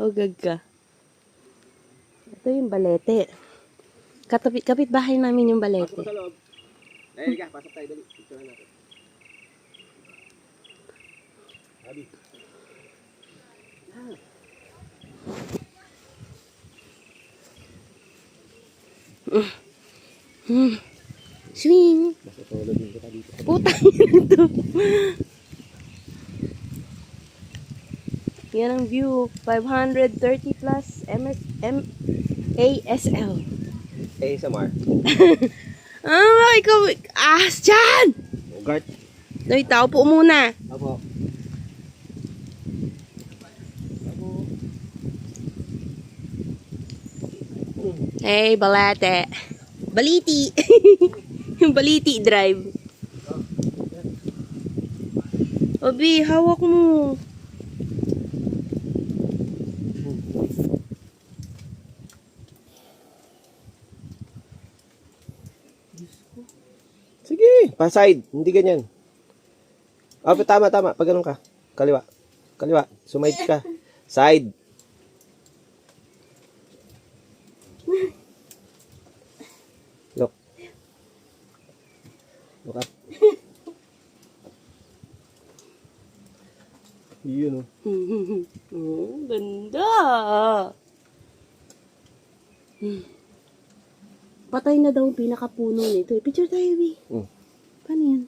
Hugag ka. Ito yung balete. Katapit, kapit bahay namin yung balete. Pasok sa loob. Dahil ka, pasok tayo dali. Ito na natin. Abi. Swing! Nasa tulog din kita dito. Putang ina Yan ang view. 530 plus MS, M, ASL. Mar. Ah, ikaw, ahas dyan! Gart. Ay, tao po muna. Apo. Hey, balete. Baliti. yung baliti drive. Obi, hawak mo. Sige, pa-side. Hindi ganyan. Ah, tama, tama. Pag ganun ka. Kaliwa. Kaliwa. Sumide ka. Side. Look. Look up. Yun oh. oh, ganda. Hmm. Patay na daw ang pinakapuno nito. eh. Picture tayo, Bi. Hmm. Paano yan?